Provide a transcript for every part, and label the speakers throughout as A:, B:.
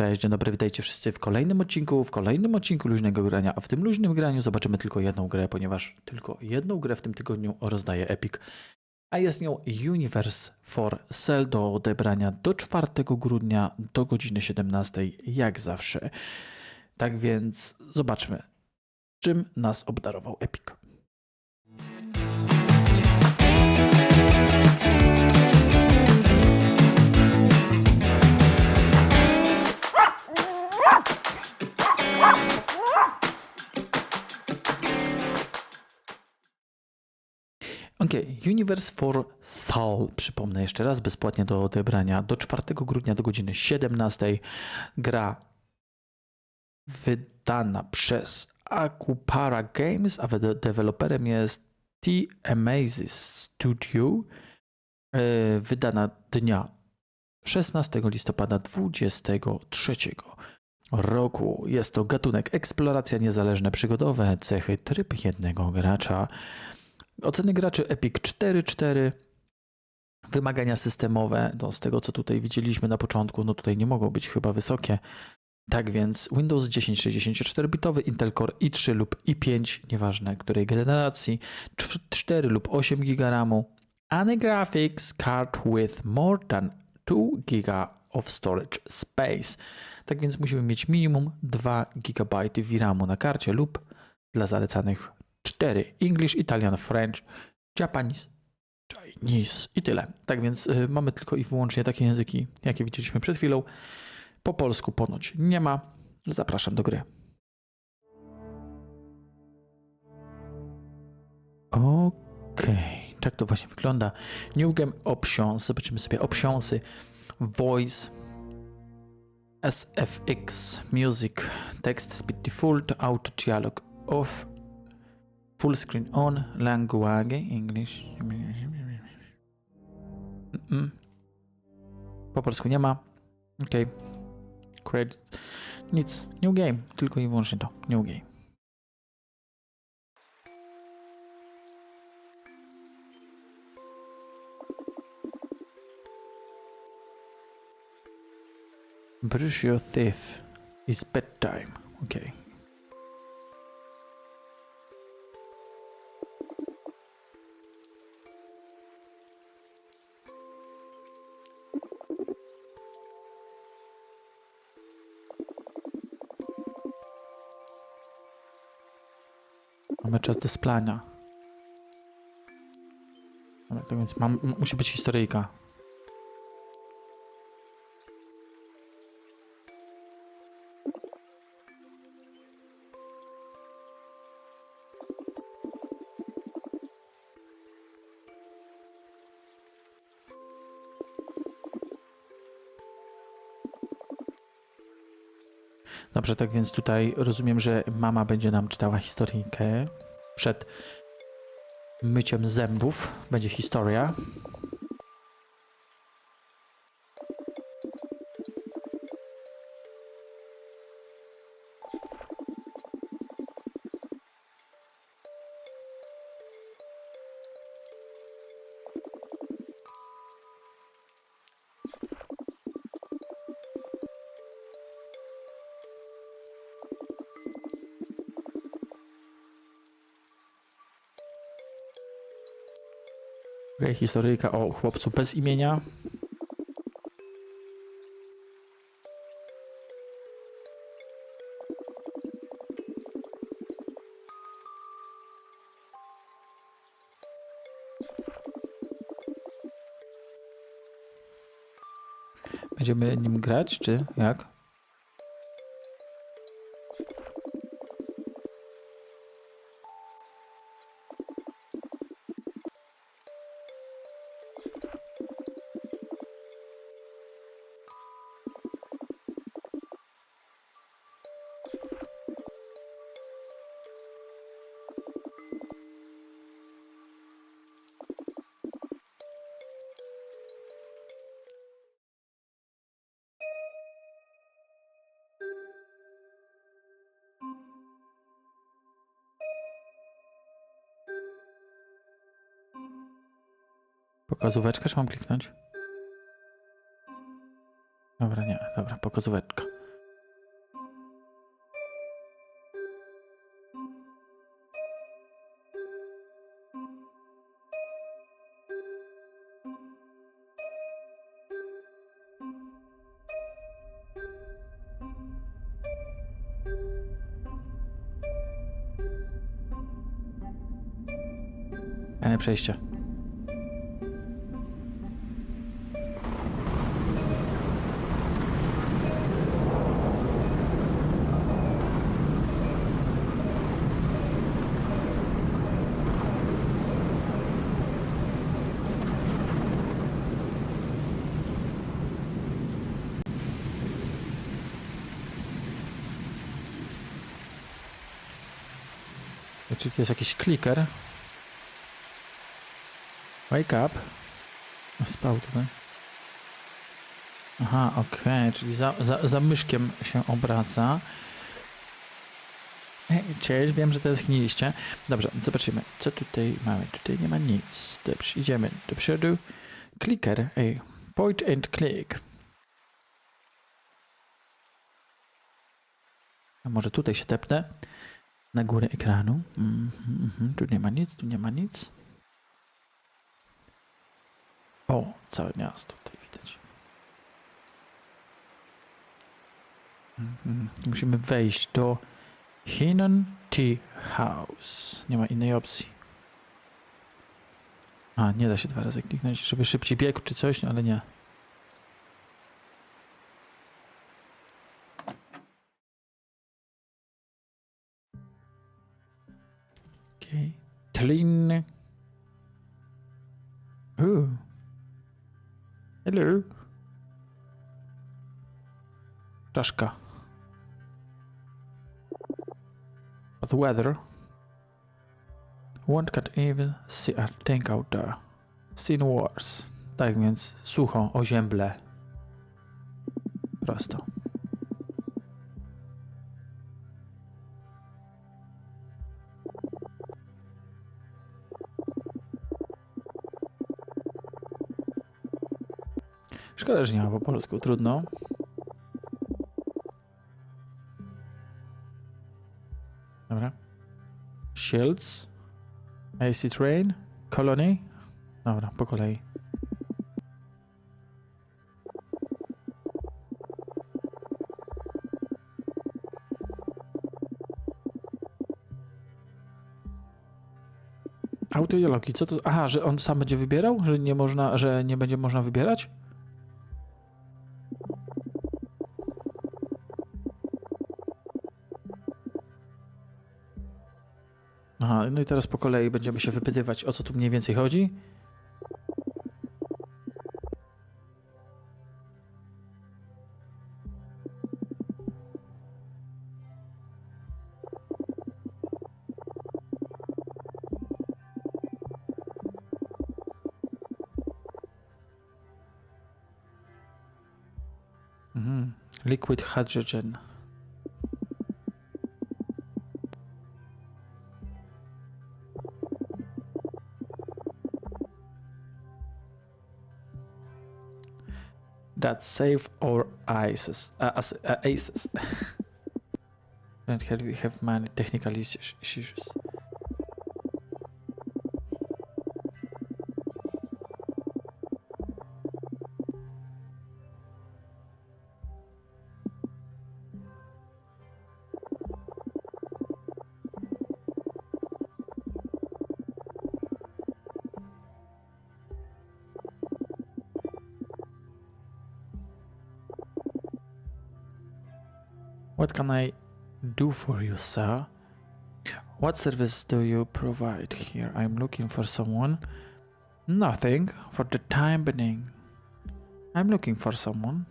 A: Cześć, dzień dobry, witajcie wszyscy w kolejnym odcinku, w kolejnym odcinku luźnego grania, a w tym luźnym graniu zobaczymy tylko jedną grę, ponieważ tylko jedną grę w tym tygodniu rozdaje Epic, a jest nią Universe for Sale do odebrania do 4 grudnia do godziny 17, jak zawsze. Tak więc zobaczmy, czym nas obdarował Epic. Ok, Universe for Soul. Przypomnę jeszcze raz, bezpłatnie do odebrania do 4 grudnia do godziny 17. Gra wydana przez Akupara Games, a deweloperem jest T Amazes Studio. E, Wydana dnia 16 listopada 23 roku. Jest to gatunek eksploracja niezależne przygodowe, cechy tryb jednego gracza. Oceny graczy Epic 4.4. Wymagania systemowe, to z tego co tutaj widzieliśmy na początku, no tutaj nie mogą być chyba wysokie. Tak więc Windows 10 64-bitowy, Intel Core i3 lub i5, nieważne której generacji, cz- 4 lub 8 GB RAMu, any graphics card with more than 2 GB of storage space. Tak więc musimy mieć minimum 2 GB VRAMu na karcie lub dla zalecanych 4. English, Italian, French, Japanese, Chinese i tyle. Tak więc y, mamy tylko i wyłącznie takie języki, jakie widzieliśmy przed chwilą. Po polsku ponoć nie ma. Zapraszam do gry. Okej, tak to właśnie wygląda. New Game Options, zobaczymy sobie optionsy. Voice, SFX, Music, Text Speed Default, Auto Dialog Off, Full Screen On, Language, English. Mm-mm. Po polsku nie ma. Okej. Credit. Nic. New game. Tylko i wyłącznie to. New game. Brush your thief. It's bedtime. Okay. Mamy czas do splania. Tak więc mam, musi być historyjka. Dobrze, tak więc tutaj rozumiem, że mama będzie nam czytała historyjkę przed myciem zębów. Będzie historia. Okej, historyjka o chłopcu bez imienia. Będziemy nim grać, czy jak? Pokazóweczka czy mam kliknąć? Dobra, nie, dobra, pokazóweczka. Ene przejście. Czy jest jakiś kliker? Wake up. Spał tutaj. Aha, okej, czyli za, za, za myszkiem się obraca. Cześć, wiem, że tęskniliście. Dobrze, zobaczymy, co tutaj mamy. Tutaj nie ma nic. Dobrze, idziemy do przodu. Kliker, ej, point and click. A może tutaj się tepnę? Na górę ekranu. Mhm, mhm. Tu nie ma nic, tu nie ma nic. O, całe miasto tutaj widać. Mhm. Musimy wejść do Hinon Tea House. Nie ma innej opcji. A, nie da się dwa razy kliknąć, żeby szybciej biegł czy coś, no ale nie. Okej. Clean. Ooh. Hello. Czaszka. The weather. Won't get even see a thing out there. Seen worse. Tak więc sucho, ozięble. Prosto. Szkoda, że nie ma po polsku, trudno. Dobra. Shields. AC Train. Colony. Dobra, po kolei. Autodialogi, co to? Aha, że on sam będzie wybierał? Że nie można, że nie będzie można wybierać? No i teraz po kolei będziemy się wypytywać, o co tu mniej więcej chodzi. Mhm. Liquid hydrogen. That save our aces. Uh, as, uh, aces. here we have many technical issues. Can I do for you, sir? What service do you provide here? I'm looking for someone. Nothing for the time being. I'm looking for someone.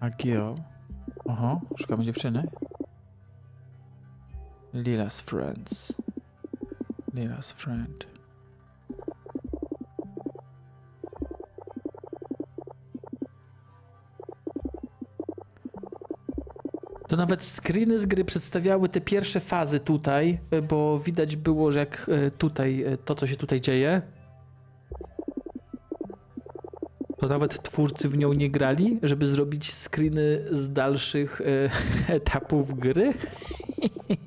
A: A girl. Oho, szukamy dziewczyny. Lila's friends. Lila's friend. To nawet screeny z gry przedstawiały te pierwsze fazy tutaj, e, bo widać było, że jak e, tutaj, e, to co się tutaj dzieje, to nawet twórcy w nią nie grali, żeby zrobić screeny z dalszych etapów gry.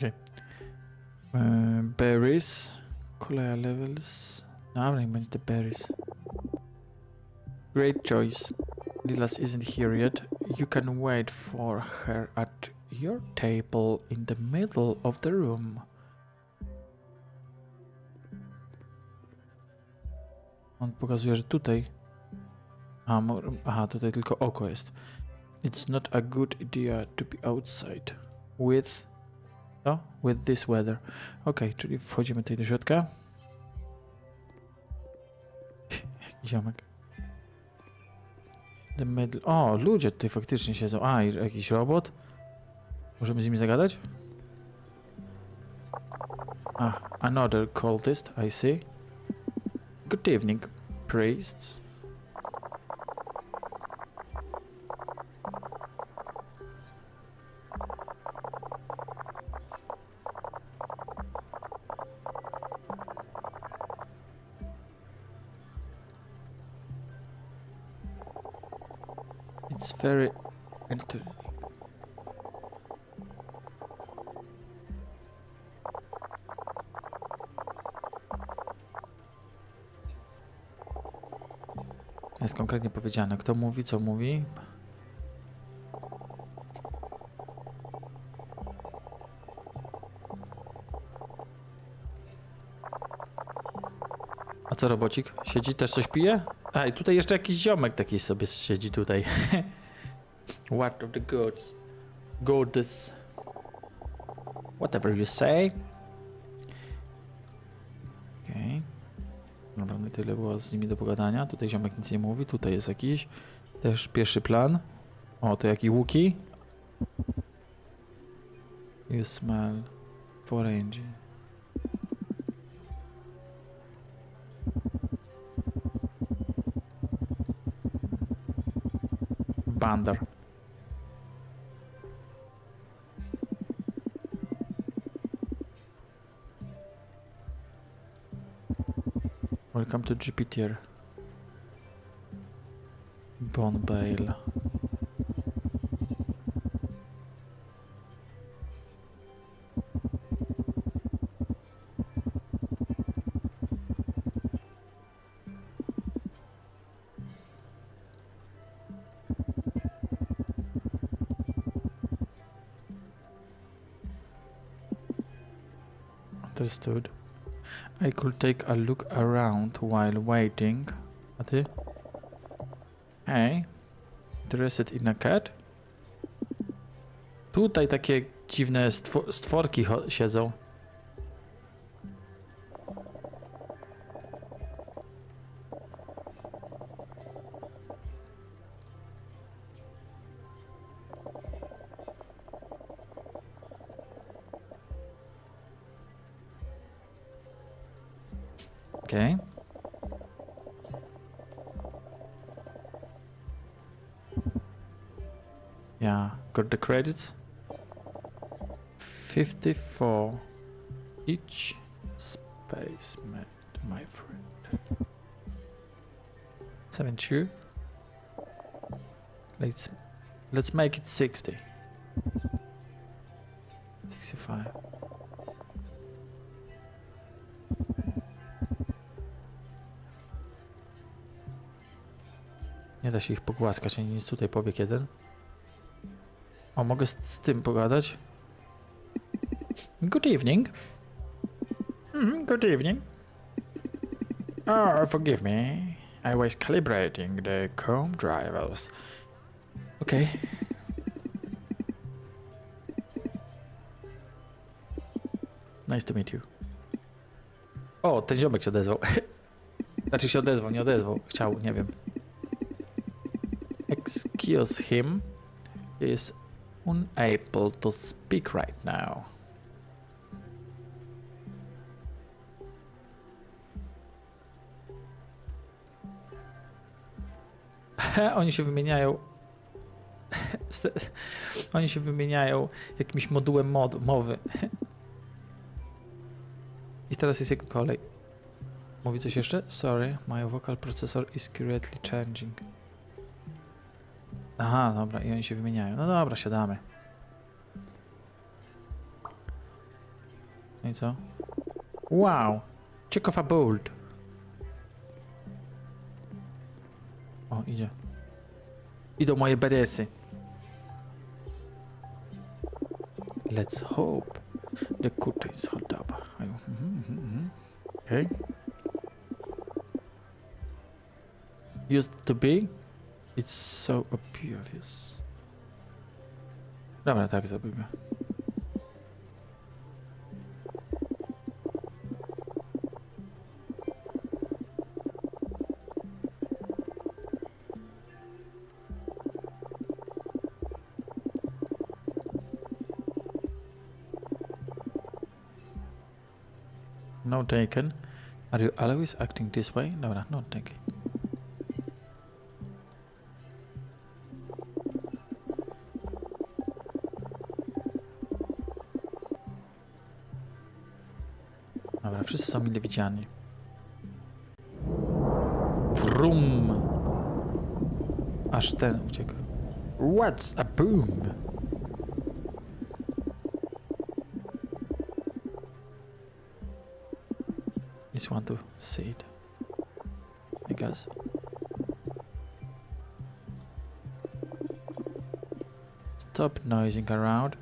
A: Okay. Uh, berries. Koleja levels. Dobra, niech będzie te berries. Great choice. Lilas isn't here yet. You can wait for her at your table in the middle of the room. On pokazuje, że tutaj. A, aha, tutaj tylko oko jest. It's not a good idea to be outside with. No, with this weather. Okej, czyli wchodzimy tutaj do środka. Ziomek. The middle. O, ludzie tutaj faktycznie siedzą. A, jakiś robot. Możemy z nimi zagadać? Ah, another cultist, I see. Good evening, priests. Very enter- Jest konkretnie powiedziane, kto mówi, co mówi. A co robocik? Siedzi, też coś pije? A i tutaj jeszcze jakiś ziomek taki sobie siedzi tutaj. What of the gods? Goddess. Whatever you say. Okej. No i tyle było z nimi do pogadania. Tutaj ziomek nic nie mówi. Tutaj jest jakiś. Też pierwszy plan. O, to jaki łuki? You smell orange. Bander. Welcome to Jupiter. Bon Bale. Understood. I could take a look around while waiting. A ty? Hey, interested in a cat? Tutaj takie dziwne stwo stworki siedzą. Okay. Yeah, got the credits. 54 each space mate, my friend. 72. Let's let's make it 60. 65. Nie da się ich pogłaskać, ani nic tutaj pobiegł jeden. O, mogę z, z tym pogadać? Good evening. Mhm, good evening. Oh, forgive me. I was calibrating the comb drivers. Okay. Nice to meet you. O, ten ziomek się odezwał. Znaczy się odezwał, nie odezwał. Chciał, nie wiem. Excuse him. Is unable to speak right now. Oni się wymieniają. Oni się wymieniają jakimś modułem mod mowy. I teraz jest jego kolej. Mówi coś jeszcze? Sorry, my vocal processor is currently changing. Aha, dobra, i oni się wymieniają. No dobra, siadamy. No i co? Wow! Ciekawa bold. O, idzie. Idą moje beresy. Let's hope the curtains hold up. Okay. Used to be. It's so obvious. Dobra, tak zrobimy. No taken. Are you always acting this way? Dobra, no not taken. Wszyscy są mile widziani. Wrum! Aż ten uciekł. What's a boom? Just want to see it. I guess. Stop noising around.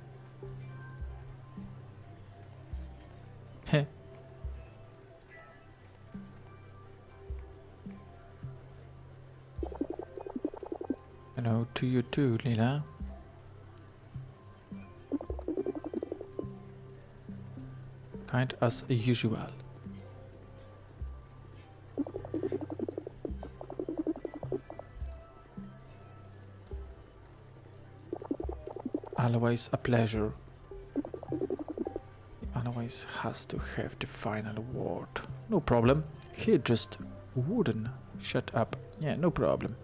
A: To Lila. Kind as usual. Always a pleasure. Always has to have the final word. No problem. He just wouldn't shut up. Yeah, no problem.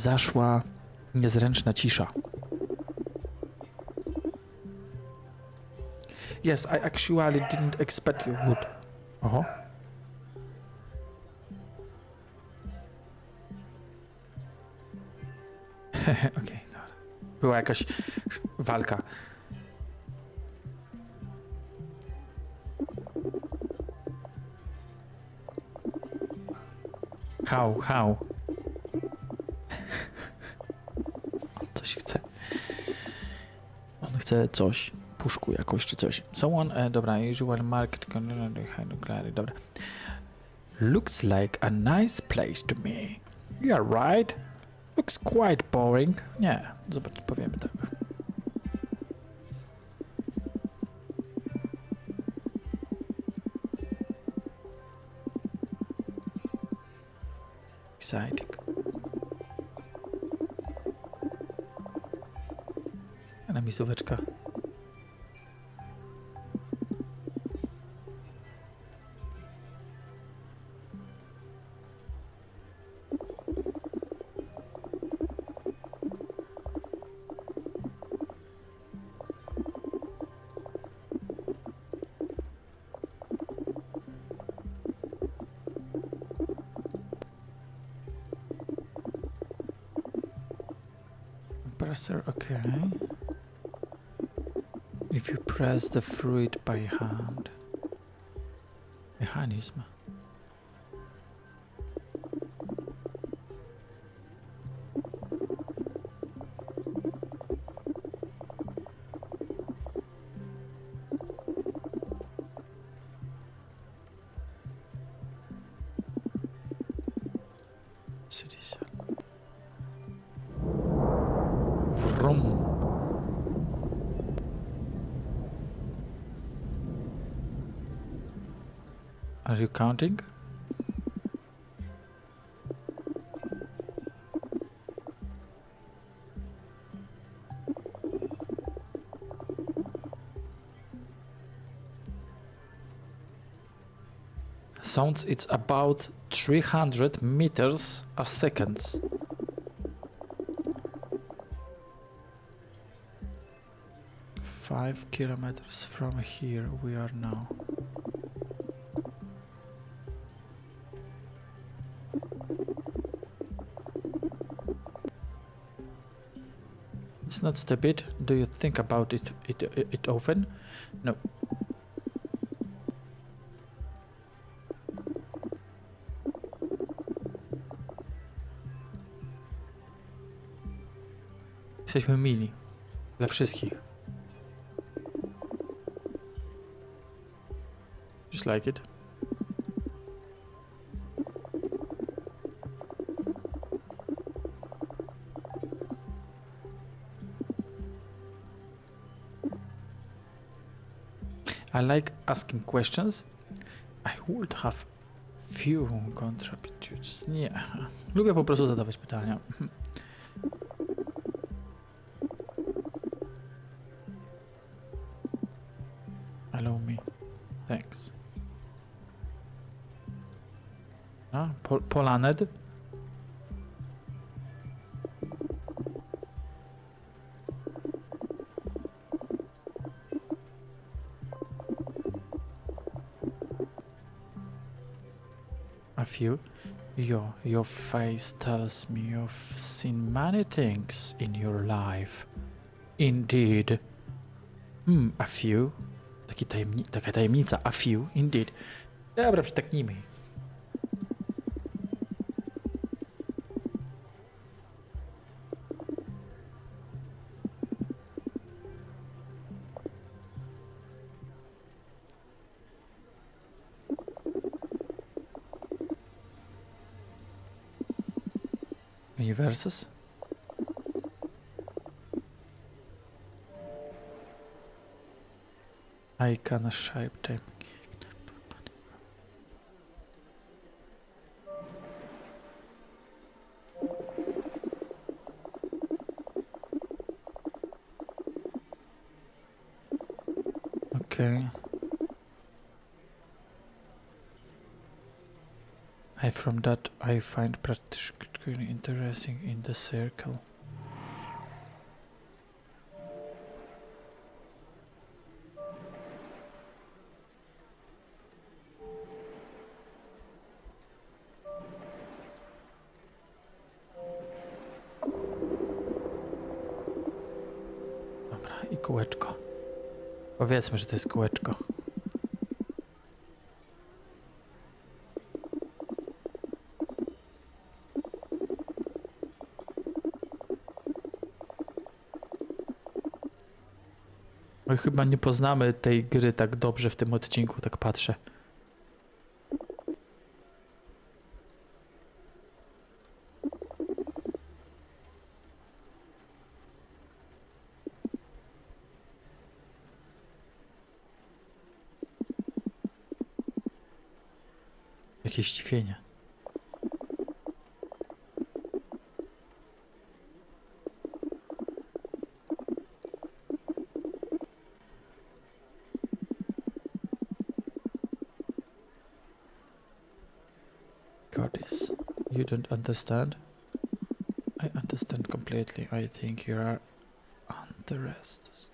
A: Zaszła niezręczna cisza. Yes, I actually didn't expect you would. Oho. Okej, dobra. Była jakaś walka. How, how? Chce coś. Puszku jakoś czy coś. Someone, e, dobra, usual market, dobra. Looks like a nice place to me. You're right. Looks quite boring. Nie, zobacz, powiemy tak. A misóweczka. Presser, okay. If you press the fruit by hand. Mechanizm. Citizen. Vroom. Are you counting? Sounds it's about 300 meters a second. Five kilometers from here we are now. Not stupid. Do you think about it it, it often? No. Jesteśmy mili. Dla wszystkich. Just like it. Like asking questions. I would have few contributors. Nie. Lubię po prostu zadawać pytania. Allow me. Thanks. A, Pol Polaned. Few. Your, your face tells me you've seen many things in your life. Indeed. Hmm, a few. Taki tajemni taka tajemnica. A few, indeed. Dobra, przytaknijmy. ich. I can shape them. Okay. I from that Find particularly interesting in the circle. Dobra, i kółeczko. Powiedzmy, że to jest kółeczko. My chyba nie poznamy tej gry tak dobrze w tym odcinku, tak patrzę. Jakieś zdziwienie. Don't understand? I understand completely. I think you are the rest.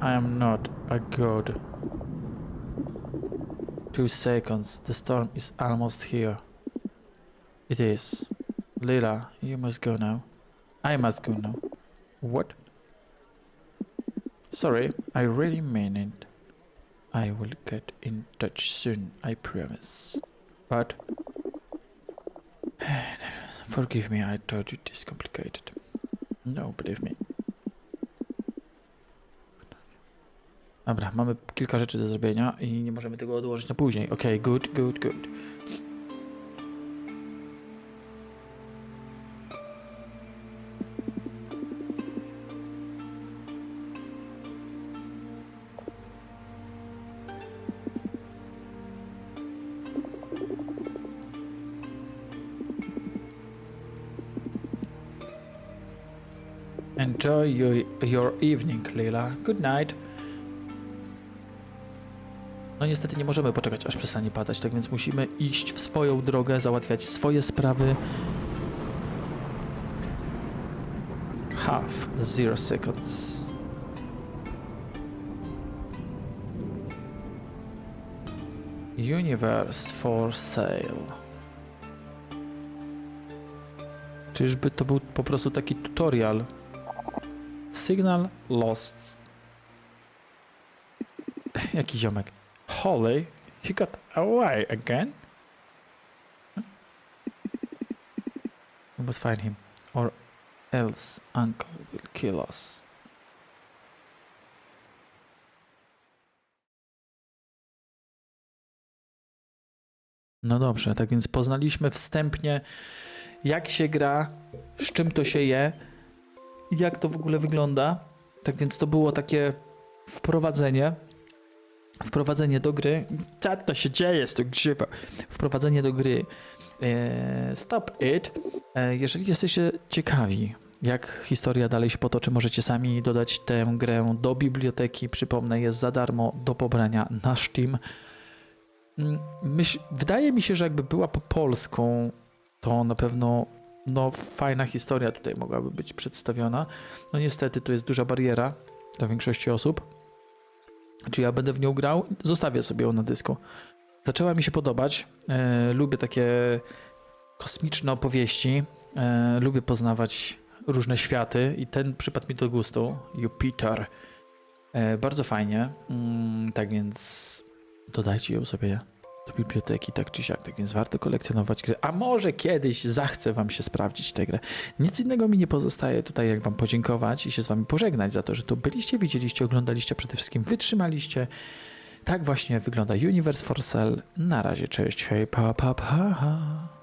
A: I am not a god. Two seconds. The storm is almost here. It is. Lila, you must go now. I must go now. What? Sorry, I really mean it. I will get in touch soon, I promise. But. Forgive me, I told you this complicated. No, believe me. Dobra, mamy kilka rzeczy do zrobienia i nie możemy tego odłożyć na później. Okej, good, good, good. Enjoy your, your evening, Lila. Good night. No niestety nie możemy poczekać, aż przestanie padać, tak więc musimy iść w swoją drogę, załatwiać swoje sprawy. Half, zero seconds. Universe for sale. Czyżby to był po prostu taki tutorial? Signal lost. Jaki ziomek? Holly, he got away again? We must find him, or else Uncle will kill us. No dobrze, tak więc poznaliśmy wstępnie, jak się gra, z czym to się je, jak to w ogóle wygląda. Tak więc to było takie wprowadzenie. Wprowadzenie do gry. Co to się dzieje z tą grzywa? Wprowadzenie do gry. E, stop it. E, jeżeli jesteście ciekawi, jak historia dalej się potoczy, możecie sami dodać tę grę do biblioteki. Przypomnę, jest za darmo do pobrania na Steam. Mm, wydaje mi się, że jakby była po polsku, to na pewno no, fajna historia tutaj mogłaby być przedstawiona. No niestety tu jest duża bariera dla większości osób. Czy ja będę w nią grał? Zostawię sobie ją na dysku. Zaczęła mi się podobać. E, lubię takie kosmiczne opowieści. E, lubię poznawać różne światy i ten przypadł mi do gustu. Jupiter. E, bardzo fajnie. Mm, tak więc dodajcie ją sobie do biblioteki, tak czy siak, tak więc warto kolekcjonować gry. A może kiedyś zachce wam się sprawdzić tę grę. Nic innego mi nie pozostaje tutaj, jak wam podziękować i się z wami pożegnać za to, że tu byliście, widzieliście, oglądaliście, przede wszystkim wytrzymaliście. Tak właśnie wygląda Universe for Cell. Na razie, cześć, hej, pa, pa, pa.